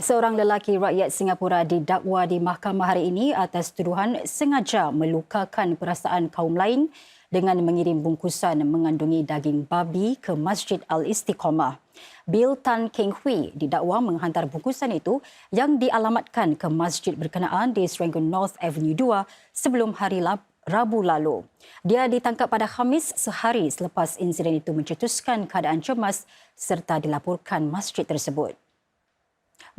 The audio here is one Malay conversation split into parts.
Seorang lelaki rakyat Singapura didakwa di mahkamah hari ini atas tuduhan sengaja melukakan perasaan kaum lain dengan mengirim bungkusan mengandungi daging babi ke Masjid Al-Istiqamah. Bill Tan Keng Hui didakwa menghantar bungkusan itu yang dialamatkan ke masjid berkenaan di Serangoon North Avenue 2 sebelum hari Rabu lalu. Dia ditangkap pada Khamis sehari selepas insiden itu mencetuskan keadaan cemas serta dilaporkan masjid tersebut.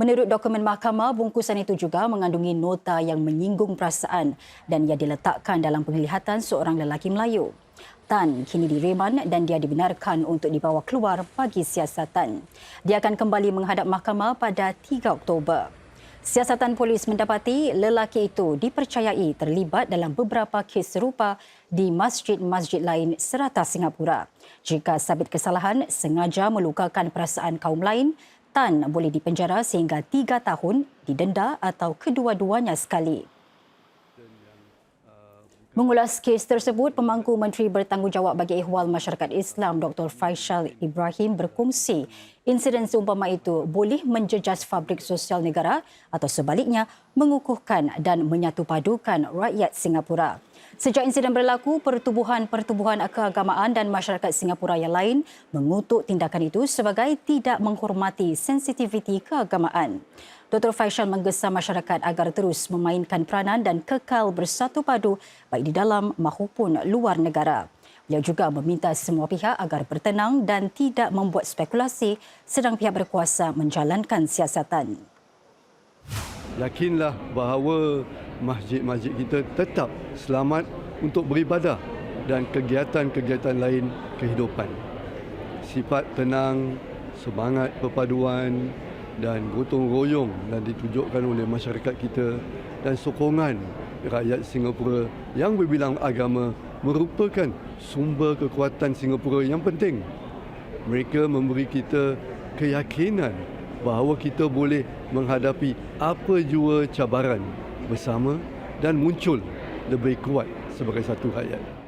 Menurut dokumen mahkamah, bungkusan itu juga mengandungi nota yang menyinggung perasaan dan ia diletakkan dalam penglihatan seorang lelaki Melayu. Tan kini direman dan dia dibenarkan untuk dibawa keluar bagi siasatan. Dia akan kembali menghadap mahkamah pada 3 Oktober. Siasatan polis mendapati lelaki itu dipercayai terlibat dalam beberapa kes serupa di masjid-masjid lain serata Singapura. Jika sabit kesalahan sengaja melukakan perasaan kaum lain, Tan boleh dipenjara sehingga tiga tahun, didenda atau kedua-duanya sekali. Mengulas kes tersebut, pemangku Menteri Bertanggungjawab bagi Ehwal Masyarakat Islam Dr. Faisal Ibrahim berkongsi insiden seumpama itu boleh menjejas fabrik sosial negara atau sebaliknya mengukuhkan dan menyatupadukan rakyat Singapura. Sejak insiden berlaku, pertubuhan-pertubuhan keagamaan dan masyarakat Singapura yang lain mengutuk tindakan itu sebagai tidak menghormati sensitiviti keagamaan. Dr. Faisal menggesa masyarakat agar terus memainkan peranan dan kekal bersatu padu baik di dalam maupun luar negara. Beliau juga meminta semua pihak agar bertenang dan tidak membuat spekulasi sedang pihak berkuasa menjalankan siasatan. Yakinlah bahawa masjid-masjid kita tetap selamat untuk beribadah dan kegiatan-kegiatan lain kehidupan. Sifat tenang, semangat perpaduan dan gotong royong dan ditunjukkan oleh masyarakat kita dan sokongan rakyat Singapura yang berbilang agama merupakan sumber kekuatan Singapura yang penting. Mereka memberi kita keyakinan bahawa kita boleh menghadapi apa jua cabaran bersama dan muncul lebih kuat sebagai satu rakyat.